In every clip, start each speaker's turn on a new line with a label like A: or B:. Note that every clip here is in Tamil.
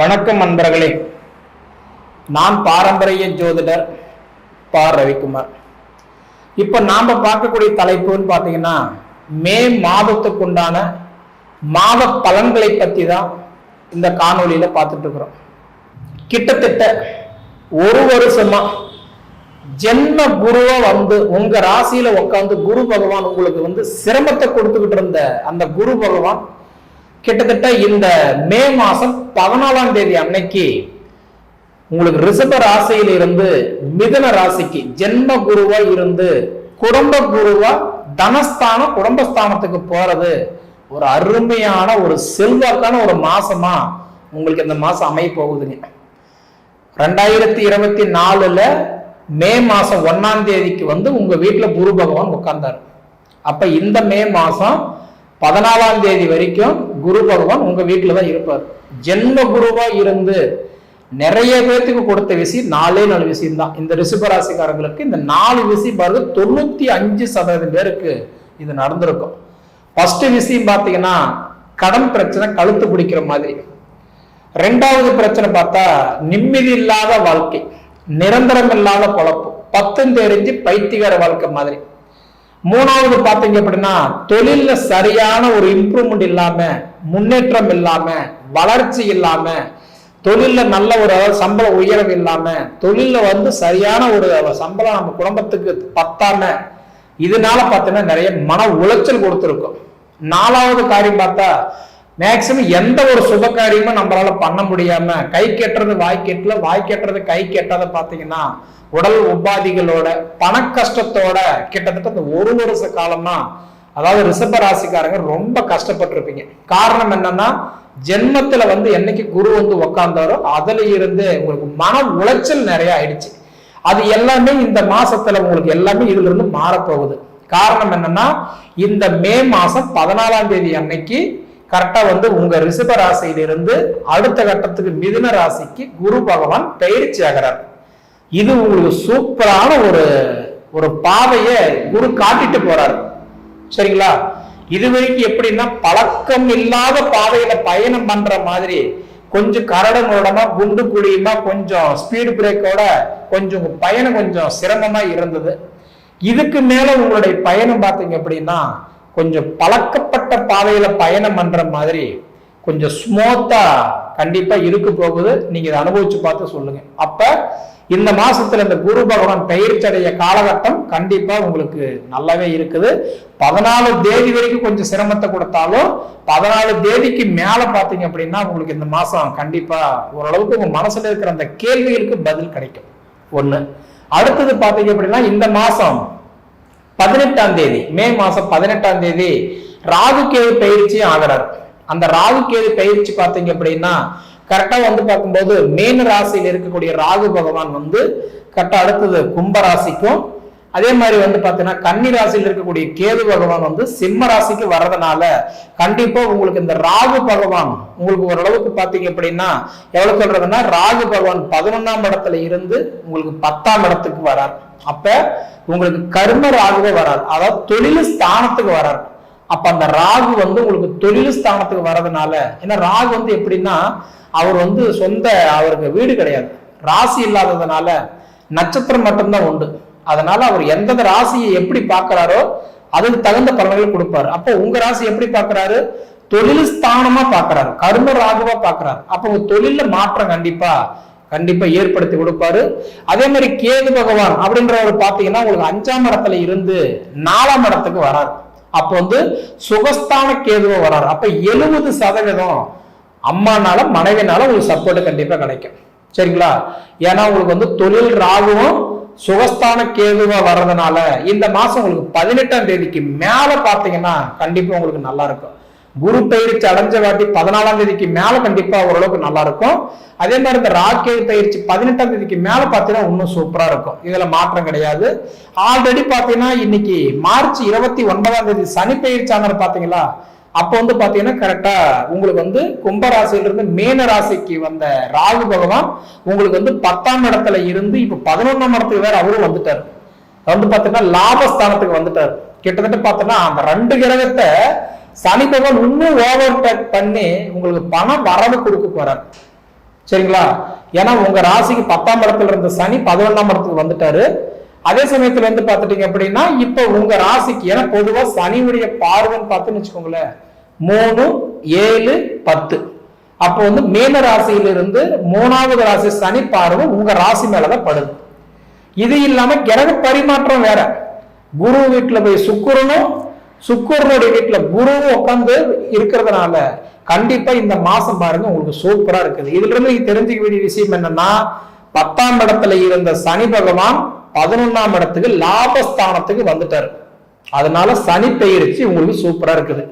A: வணக்கம் நண்பர்களே. நான் பாரம்பரிய ஜோதிடர் பா. ரவிக்குமார். இப்போ நாம பார்க்கக்கூடிய தலைப்புன்னு பார்த்தீங்கன்னா மே மாதத்துக்கு உண்டான மாத பலன்களை பற்றி தான் இந்த காணொலியில் பார்த்துட்டு இருக்கிறோம். கிட்டத்தட்ட ஒரு வருஷமா ஜென்ம குருவா வந்து உங்க ராசியில உட்காந்து குரு பகவான் உங்களுக்கு வந்து சிரமத்தை கொடுத்துக்கிட்டு இருந்த அந்த குரு பகவான் கிட்டத்தட்ட இந்த மே மாசம் பதினாலாம் தேதி அன்னைக்கு உங்களுக்கு ரிஷப ராசியில் இருந்து மிதுன ராசிக்கு ஜென்ம குருவா இருந்து குடும்ப குருவா தனஸ்தானம் குடும்பஸ்தானத்துக்கு போறது ஒரு அருமையான ஒரு செல்வாக்கான ஒரு மாசமா உங்களுக்கு இந்த மாசம் அமைய போகுதுங்க ரெண்டாயிரத்தி இருபத்தி நாலுல மே மாசம் ஒன்னாம் தேதிக்கு வந்து உங்க வீட்டுல குரு பகவான் உட்கார்ந்தார். அப்ப இந்த மே மாசம் பதினாலாம் தேதி வரைக்கும் குரு பகவான் உங்க வீட்டில் தான் இருப்பார். ஜென்ம குருவா இருந்து நிறைய பேர்த்துக்கு கொடுத்த விஷயம் நாலே நாலு விஷயம் தான் இந்த ரிஷபராசிக்காரங்களுக்கு இந்த நாலு விஷயம் பாருங்க தொண்ணூத்தி அஞ்சு சதவீதம் பேருக்கு இது நடந்திருக்கும். ஃபர்ஸ்ட் விஷயம் பார்த்தீங்கன்னா கடன் பிரச்சனை கழுத்து பிடிக்கிற மாதிரி. ரெண்டாவது பிரச்சனை பார்த்தா நிம்மதி இல்லாத வாழ்க்கை நிரந்தரம் இல்லாத பொழப்பு பத்தும் தெரிஞ்சு பைத்தியகார வாழ்க்கை மாதிரி. மூணாவது பார்த்தீங்க அப்படின்னா தொழிலில் சரியான ஒரு இம்ப்ரூவ்மெண்ட் இல்லாம முன்னேற்றம் இல்லாம வளர்ச்சி இல்லாம தொழில்ல நல்ல ஒரு அதாவது சம்பள உயர்வு இல்லாம தொழில்ல வந்து சரியான ஒரு சம்பளம் நம்ம குடும்பத்துக்கு பத்தாம இதனால பார்த்தீங்கன்னா நிறைய மன உளைச்சல் கொடுத்துருக்கும். நாலாவது காரியம் பார்த்தா மேக்சிமம் எந்த ஒரு சுப காரியமும் நம்மளால பண்ண முடியாம கை கெட்டுறது வாய் கெட்டல வாய் கெட்டுறது கை கெட்டாத பாத்தீங்கன்னா உடல் உபாதிகளோட பண கஷ்டத்தோட கிட்டத்தட்ட இந்த ஒரு வருஷ காலமா அதாவது ரிஷப ராசிக்காரங்க ரொம்ப கஷ்டப்பட்டிருப்பீங்க. காரணம் என்னன்னா ஜென்மத்துல வந்து என்னைக்கு குரு வந்து உக்காந்தாரோ அதுல இருந்து உங்களுக்கு மன உளைச்சல் நிறைய ஆயிடுச்சு. அது எல்லாமே இந்த மாசத்துல உங்களுக்கு எல்லாமே இதுல இருந்து மாறப்போகுது. காரணம் என்னன்னா இந்த மே மாசம் பதினாலாம் தேதி அன்னைக்கு கரெக்டா வந்து உங்க ரிஷப ராசியிலிருந்து அடுத்த கட்டத்துக்கு மிதுன ராசிக்கு குரு பகவான் பயிற்சி ஆகிறார். இது உங்களுக்கு சூப்பரான ஒரு ஒரு பாதையை குரு காட்டிட்டு போறாரு. சரிங்களா? இது வரைக்கும் எப்படின்னா பழக்கம் இல்லாத பாதையில பயணம் பண்ற மாதிரி கொஞ்சம் கரடு முரடமா குண்டு குழியுமா கொஞ்சம் ஸ்பீடு பிரேக்கோட கொஞ்சம் பயணம் கொஞ்சம் சிரமமா இருந்தது. இதுக்கு மேல உங்களுடைய பயணம் பார்த்தீங்க அப்படின்னா கொஞ்சம் பழக்கப்பட்ட பாதையில பயணம் பண்ற மாதிரி கொஞ்சம் ஸ்மூத்தா கண்டிப்பா இருக்க போகுது. நீங்க இதை அனுபவிச்சு பார்த்து சொல்லுங்க. அப்ப இந்த மாசத்துல இந்த குரு பகவான் பயிற்சடைய காலகட்டம் கண்டிப்பா உங்களுக்கு நல்லாவே இருக்குது. பதினாலு தேதி வரைக்கும் கொஞ்சம் சிரமத்தை கொடுத்தாலும் பதினாலு தேதிக்கு மேல பாத்தீங்க அப்படின்னா உங்களுக்கு இந்த மாசம் கண்டிப்பா ஓரளவுக்கு உங்க மனசுல இருக்கிற அந்த கேள்விகளுக்கு பதில் கிடைக்கும். ஒண்ணு. அடுத்தது பாத்தீங்க அப்படின்னா இந்த மாசம் பதினெட்டாம் தேதி மே மாசம் பதினெட்டாம் தேதி ராகு கேது பயிற்சியும் ஆகிறார். அந்த ராகு கேது பயிற்சி பார்த்தீங்க அப்படின்னா கரெக்டா வந்து பார்க்கும்போது மீன ராசியில் இருக்கக்கூடிய ராகு பகவான் வந்து கரெக்டா அடுத்தது கும்ப ராசிக்கும் அதே மாதிரி வந்து பார்த்தீங்கன்னா கன்னி ராசியில் இருக்கக்கூடிய கேது பகவான் வந்து சிம்ம ராசிக்கு வர்றதுனால கண்டிப்பா உங்களுக்கு இந்த ராகு பகவான் உங்களுக்கு ஓரளவுக்கு பார்த்தீங்க அப்படின்னா எவ்வளவு சொல்றதுன்னா ராகு பகவான் பதினொன்னாம் இடத்துல இருந்து உங்களுக்கு பத்தாம் இடத்துக்கு வரார். அப்ப உங்களுக்கு கர்ம ராகுவே வரார். அதாவது தொழில் ஸ்தானத்துக்கு வரார். அப்ப அந்த ராகு வந்து உங்களுக்கு தொழில் ஸ்தானத்துக்கு வர்றதுனால ஏன்னா ராகு வந்து எப்படின்னா அவர் வந்து சொந்த அவருக்கு வீடு கிடையாது. ராசி இல்லாததுனால நட்சத்திரம் மட்டும்தான் உண்டு. அதனால அவர் எந்தெந்த ராசியை எப்படி பார்க்கிறாரோ அதுக்கு தகுந்த பலன்கள் கொடுப்பாரு. அப்போ உங்க ராசி எப்படி பார்க்கிறாரு? தொழில் ஸ்தானமா பார்க்கிறாரு. கர்ம ராகுவா பார்க்கறாரு. அப்போ உங்க தொழில மாற்றம் கண்டிப்பா கண்டிப்பா ஏற்படுத்தி கொடுப்பாரு. அதே மாதிரி கேது பகவான் அப்படின்றவர் பாத்தீங்கன்னா உங்களுக்கு அஞ்சாம் இடத்துல இருந்து நாலாம் இடத்துக்கு வராரு. அப்போ வந்து சுகஸ்தான கேதுவா வராரு. அப்போ எழுபது சதவீதம் அம்மானால மனைவினால உங்களுக்கு சப்போர்ட் கண்டிப்பாக கிடைக்கும். சரிங்களா? ஏன்னா உங்களுக்கு வந்து தொழில் ராகுவும் சுகஸ்தான கேதுவா வர்றதுனால இந்த மாசம் உங்களுக்கு பதினெட்டாம் தேதிக்கு மேல பாத்தீங்கன்னா கண்டிப்பா உங்களுக்கு நல்லா இருக்கும். குரு பயிற்சி அடைஞ்ச வாட்டி பதினாலாம் தேதிக்கு மேல கண்டிப்பா ஓரளவுக்கு நல்லா இருக்கும். அதே மாதிரி இந்த ராக்கேது பயிற்சி பதினெட்டாம் தேதிக்கு மேல பாத்தீங்கன்னா இன்னும் சூப்பரா இருக்கும். இதுல மாற்றம் கிடையாது. ஆல்ரெடி பாத்தீங்கன்னா இன்னைக்கு மார்ச் இருபத்தி ஒன்பதாம் தேதி சனி பயிற்சி ஆனார் பாத்தீங்களா அப்போ வந்து பாத்தீங்கன்னா கரெக்டா உங்களுக்கு வந்து கும்பராசிலிருந்து ராசியில இருந்து மீன ராசிக்கு வந்த ராகு பகவான் உங்களுக்கு வந்து பத்தாம் இடத்துல இருந்து இப்ப பதினொன்னாம் இடத்துக்கு வேற அவரும் வந்துட்டாரு. வந்து பாத்தீங்கன்னா லாபஸ்தானத்துக்கு வந்துட்டார். கிட்டத்தட்ட பாத்தீங்கன்னா அந்த ரெண்டு கிரகத்தை சனி பகவான் இன்னும் ஓவர் டேக் பண்ணி உங்களுக்கு பணம் வரவு கொடுக்க போறாரு. சரிங்களா? ஏன்னா உங்க ராசிக்கு பத்தாம் இடத்துல இருந்த சனி பதினொன்னாம் இடத்துக்கு வந்துட்டாரு. அதே சமயத்துல இருந்து பாத்துட்டீங்க அப்படின்னா இப்ப உங்க ராசிக்கு ஏன்னா பொதுவா சனியுடைய பார்வைன்னு பார்த்துன்னு வச்சுக்கோங்களேன் மூணு ஏழு பத்து. அப்போ வந்து மீன ராசியிலிருந்து மூணாவது ராசி சனி பார்வை உங்க ராசி மேலதான் படுது. இது இல்லாம கிரக பரிமாற்றம் வேற. குரு வீட்டுல போய் சுக்கிரனும் சுக்கரனுடைய வீட்டுல குருவும் உட்காந்து இருக்கிறதுனால கண்டிப்பா இந்த மாசம் பாருங்க உங்களுக்கு சூப்பரா இருக்குது. இதுல இருந்து நீங்க தெரிஞ்சுக்க வேண்டிய விஷயம் என்னன்னா பத்தாம் இடத்துல இருந்த சனி பகவான் பதினொன்னாம் இடத்துக்கு லாபஸ்தானத்துக்கு வந்துட்டாரு. அதனால சனி பெயர்ச்சி உங்களுக்கு சூப்பரா இருக்குது.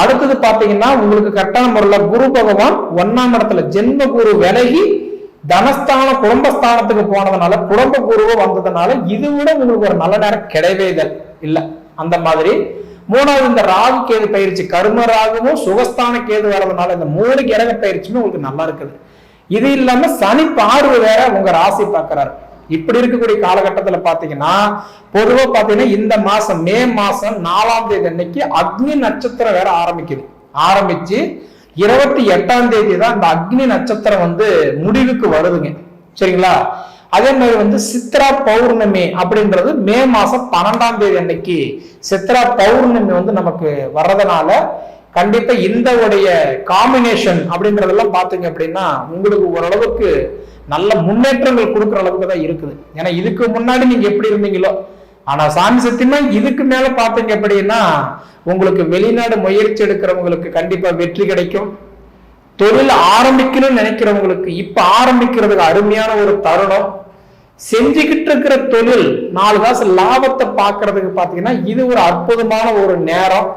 A: அடுத்தது பாத்தீங்கன்னா உங்களுக்கு கரெக்டான முறையில குரு பகவான் ஒன்னாம் இடத்துல ஜென்ம குரு விலகி தனஸ்தான குடும்பஸ்தானத்துக்கு போனதுனால குடும்ப குருவோ வந்ததுனால இது விட உங்களுக்கு ஒரு நல்ல நேரம் கிடையவே இல்லை. இல்ல. அந்த மாதிரி மூணாவது இந்த ராகு கேது பயிற்சி கர்ம ராகுவும் சுகஸ்தான கேது வர்றதுனால இந்த மூணு கிரக பயிற்சியுமே உங்களுக்கு நல்லா இருக்குது. இது இல்லாம சனி பார்வை வேற உங்க ராசி பார்க்கிறாரு. இப்படி இருக்கக்கூடிய காலகட்டத்துல பாத்தீங்கன்னா பொதுவா பாத்தீங்கன்னா இந்த மாசம் மே மாசம் நாலாம் தேதி அன்னைக்கு அக்னி நட்சத்திரம் வேற ஆரம்பிக்குது. ஆரம்பிச்சு இருபத்தி எட்டாம் தேதி தான் இந்த அக்னி நட்சத்திரம் வந்து முடிவுக்கு வருதுங்க. சரிங்களா? அதே மாதிரி வந்து சித்ரா பௌர்ணமி அப்படின்றது மே மாசம் பன்னெண்டாம் தேதி அன்னைக்கு. சித்ரா பௌர்ணமி வந்து நமக்கு வர்றதுனால கண்டிப்பா இந்த உடைய காம்பினேஷன் அப்படின்றதெல்லாம் பாத்தீங்க அப்படின்னா உங்களுக்கு ஓரளவுக்கு நல்ல முன்னேற்றங்கள் கொடுக்குற அளவுக்கு தான் இருக்குது. ஏன்னா இதுக்கு முன்னாடி நீங்க எப்படி இருந்தீங்களோ? ஆனா சாமி சத்தியமா இதுக்கு மேல பாத்தீங்க அப்படின்னா உங்களுக்கு வெளிநாடு முயற்சி எடுக்கிறவங்களுக்கு கண்டிப்பா வெற்றி கிடைக்கும். தொழில் ஆரம்பிக்கணும்னு நினைக்கிறவங்களுக்கு இப்ப ஆரம்பிக்கிறதுக்கு அருமையான ஒரு தருணம். செஞ்சுக்கிட்டு இருக்கிற தொழில் நாலு காசு லாபத்தை பார்க்கறதுக்கு பார்த்தீங்கன்னா இது ஒரு அற்புதமான ஒரு நேரம்.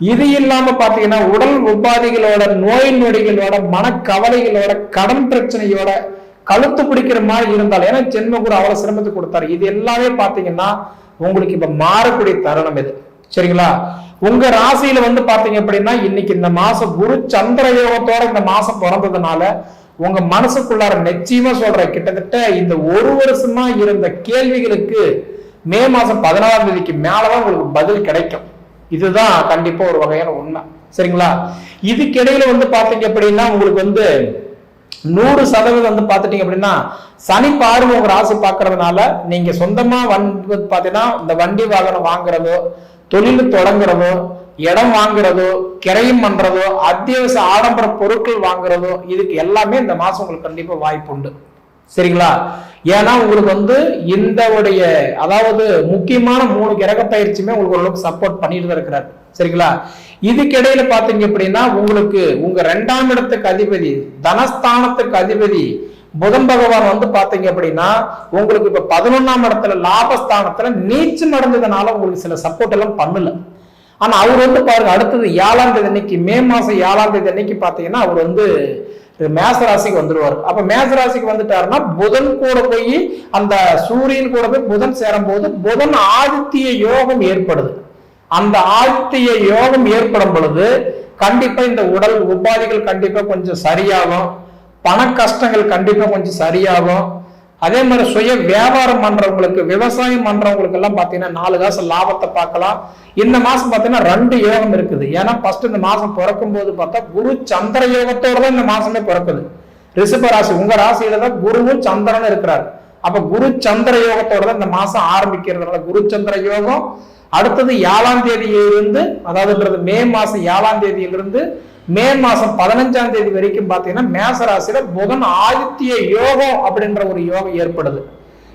A: இது இல்லாம பாத்தீங்கன்னா உடல் உபாதைகளோட நோய் நொடிகளோட மனக்கவலைகளோட கடன் பிரச்சனையோட கழுத்து பிடிக்கிற மாதிரி இருந்தால் ஏன்னா ஜென்மகுரு அவ்வளவு சிரமத்தை கொடுத்தாரு. இது எல்லாமே பாத்தீங்கன்னா உங்களுக்கு இப்ப மாறக்கூடிய தருணம் இது. சரிங்களா? உங்க ராசியில வந்து பாத்தீங்க அப்படின்னா இன்னைக்கு இந்த மாசம் குரு சந்திர யோகத்தோட இந்த மாசம் பிறந்ததுனால உங்க மனசுக்குள்ளார நிச்சயமா சொல்ற கிட்டத்தட்ட இந்த ஒரு வருஷமா இருந்த கேள்விகளுக்கு மே மாசம் பதினாறாம் தேதிக்கு மேலதான் உங்களுக்கு பதில் கிடைக்கும். இதுதான் கண்டிப்பா ஒரு வகையான உண்மை. சரிங்களா? இதுக்கிடையில வந்து பாத்தீங்க அப்படின்னா உங்களுக்கு வந்து நூறு சதவீதம் வந்து பாத்துட்டீங்க அப்படின்னா சனி பார்வை உங்க ராசி பார்க்கறதுனால நீங்க சொந்தமா வந்து பாத்தீங்கன்னா இந்த வண்டி வாகனம் வாங்குறதோ தொழில் தொடங்குறதோ இடம் வாங்குறதோ கிரையும் பண்றதோ அத்தியாவசிய ஆடம்பர பொருட்கள் வாங்குறதோ இதுக்கு எல்லாமே இந்த மாசம் உங்களுக்கு கண்டிப்பா வாய்ப்பு உண்டு. சரிங்களா? ஏன்னா உங்களுக்கு வந்து இந்த உடைய அதாவது முக்கியமான மூணு கிரக பயிற்சியுமே உங்களுக்கு ஓரளவுக்கு சப்போர்ட் பண்ணிட்டு தான் இருக்கிறார். சரிங்களா? இதுக்கிடையில பாத்தீங்க அப்படின்னா உங்களுக்கு உங்க ரெண்டாம் இடத்துக்கு அதிபதி தனஸ்தானத்துக்கு அதிபதி புதன் பகவான் வந்து பாத்தீங்க அப்படின்னா உங்களுக்கு இப்ப பதினொன்னாம் இடத்துல லாபஸ்தானத்துல நீச்சம் அடைஞ்சதுனால உங்களுக்கு சில சப்போர்ட் எல்லாம் பண்ணல. ஆனா அவர் வந்து பாருங்க அடுத்தது ஏழாம் தேதி அன்னைக்கு மே மாசம் ஏழாம் தேதி அன்னைக்கு பாத்தீங்கன்னா அவர் வந்து மேசராசிக்கு வந்துடுவார் அப்ப மேசராசிக்கு வந்துட்டாருன்னா புதன் கூட போய் அந்த சூரியன் கூட போய் புதன் சேரும் போது புதன் ஆதித்திய யோகம் ஏற்படுது. அந்த ஆதித்திய யோகம் ஏற்படும் பொழுது கண்டிப்பா இந்த உடல் உபாதிகள் கண்டிப்பா கொஞ்சம் சரியாகும். பண கஷ்டங்கள் கண்டிப்பா கொஞ்சம் சரியாகும். அதே மாதிரி சுய வியாபாரம் பண்றவங்களுக்கு விவசாயம் பண்றவங்களுக்கு எல்லாம் பாத்தீங்கன்னா நாலு காசு லாபத்தை பார்க்கலாம். இந்த மாசம் பாத்தீங்கன்னா ரெண்டு யோகம் இருக்குது. ஏன்னா ஃபர்ஸ்ட் இந்த மாசம் பிறக்கும் போது பார்த்தா குரு சந்திர யோகத்தோட தான் இந்த மாசமே பிறக்குது. ரிஷப ராசி உங்க ராசியில தான் குருவும் சந்திரனும் இருக்கிறார். அப்ப குரு சந்திர யோகத்தோட தான் இந்த மாசம் ஆரம்பிக்கிறதுனால குரு சந்திர யோகம் அடுத்தது ஏழாம் தேதியிலிருந்து அதாவதுன்றது மே மாசம் ஏழாம் தேதியிலிருந்து மே மாசம் பதினஞ்சாம் தேதி வரைக்கும் பாத்தீங்கன்னா மேச ராசியில புதன் ஆதித்ய யோகம் அப்படின்ற ஒரு யோகம் ஏற்படுது.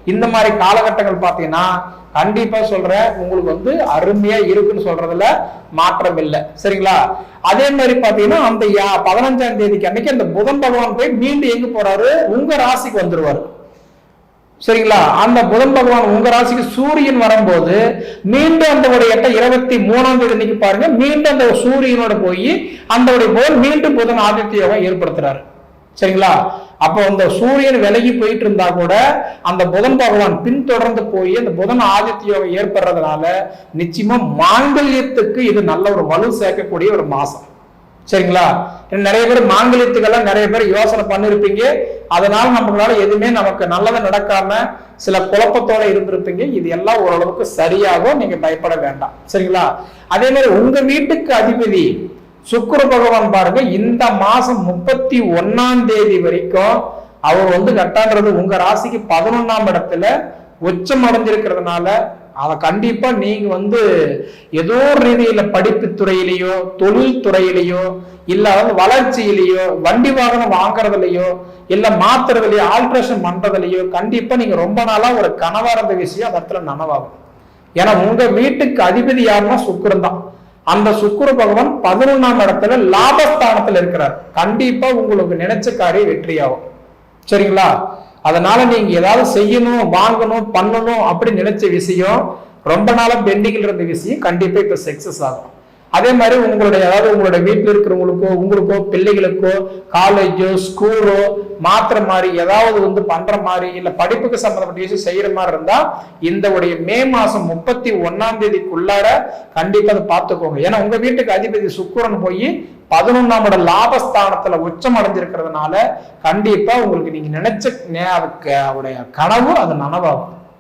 A: இந்த மாதிரி காலகட்டங்கள் பாத்தீங்கன்னா கண்டிப்பா சொல்றேன் உங்களுக்கு வந்து அருமையா இருக்குன்னு சொல்றதுல மாற்றம் இல்லை. சரிங்களா? அதே மாதிரி பாத்தீங்கன்னா அந்த யா- பதினஞ்சாம் தேதிக்கு அன்னைக்கு அந்த புதன் பகவான் போய் மீண்டும் எங்க போறாரு? உங்க ராசிக்கு வந்துருவாரு. சரிங்களா? அந்த புதன் பகவான் உங்க ராசிக்கு சூரியன் வரும்போது மீண்டும் அந்த ஒரு எட்ட இருபத்தி மூணாம் தேதி அன்னைக்கு பாருங்க. மீண்டும் அந்த சூரியனோட போய் அந்த ஒரு போல் மீண்டும் புதன் ஆதித்ய யோகம் ஏற்படுத்துறாரு. சரிங்களா? அப்போ அந்த சூரியன் விலகி போயிட்டு இருந்தா கூட அந்த புதன் பகவான் பின்தொடர்ந்து போய் அந்த புதன் ஆதித்ய யோகம் ஏற்படுறதுனால நிச்சயமா மாங்கல்யத்துக்கு இது நல்ல ஒரு வலு சேர்க்கக்கூடிய ஒரு மாசம். சரிங்களா? நிறைய பேர் மாங்கலியத்துக்கெல்லாம் நிறைய பேர் யோசனை பண்ணிருப்பீங்க. அதனால நம்மளால எதுவுமே நமக்கு நல்லதை நடக்காம சில குழப்பத்தோட இருந்திருப்பீங்க. இது எல்லாம் ஓரளவுக்கு சரியாகும். நீங்க பயப்பட வேண்டாம். சரிங்களா? அதே மாதிரி உங்க வீட்டுக்கு அதிபதி சுக்கிர பகவான் பாருங்க இந்த மாசம் முப்பத்தி ஒன்னாம் தேதி வரைக்கும் அவர் வந்து கட்டான்றது உங்க ராசிக்கு பதினொன்னாம் இடத்துல உச்சம் அடைஞ்சிருக்கிறதுனால அதை கண்டிப்பா நீங்க வந்து ஏதோ ஒரு ரீதியில படிப்பு துறையிலையோ தொழில் துறையிலையோ இல்ல வளர்ச்சியிலையோ வண்டி வாகனம் வாங்குறதுலையோ இல்ல மாத்துறதுலையோ ஆல்ட்ரேஷன் பண்றதுலையோ கண்டிப்பா நீங்க ரொம்ப நாளா ஒரு கனவா இருந்த விஷயம் அந்த இடத்துல நனவாகும். ஏன்னா உங்க வீட்டுக்கு அதிபதி யாருன்னா சுக்கிரன் தான். அந்த சுக்கிர பகவான் பதினொன்னாம் இடத்துல லாபஸ்தானத்துல இருக்கிறார். கண்டிப்பா உங்களுக்கு நினைச்ச காரியம் வெற்றியாகும். சரிங்களா? அதனால நீங்க ஏதாவது செய்யணும் வாங்கணும் பண்ணணும் அப்படி நினைச்ச விஷயம் ரொம்ப நாளா பெண்டிங்கில் இருந்த விஷயம் கண்டிப்பா இப்ப சக்சஸ் ஆகும். அதே மாதிரி உங்களுடைய அதாவது உங்களுடைய வீட்டில் இருக்கிறவங்களுக்கோ உங்களுக்கோ பிள்ளைகளுக்கோ காலேஜோ ஸ்கூலோ மாத்திர மாதிரி ஏதாவது வந்து பண்ற மாதிரி இல்ல படிப்புக்கு சம்பந்தப்பட்ட விஷயம் செய்யற மாதிரி இருந்தா இந்த உடைய மே மாசம் முப்பத்தி ஒன்னாம் தேதிக்குள்ளார கண்டிப்பா அதை பார்த்துக்கோங்க. ஏன்னா உங்க வீட்டுக்கு அதிபதி சுக்குரன் போய் பதினொன்னாம் இட லாபஸ்தானத்துல உச்சம் அடைஞ்சிருக்கிறதுனால கண்டிப்பா உங்களுக்கு நீங்க நினைச்ச அதுக்கு அவருடைய கனவு அது நனவாகும்.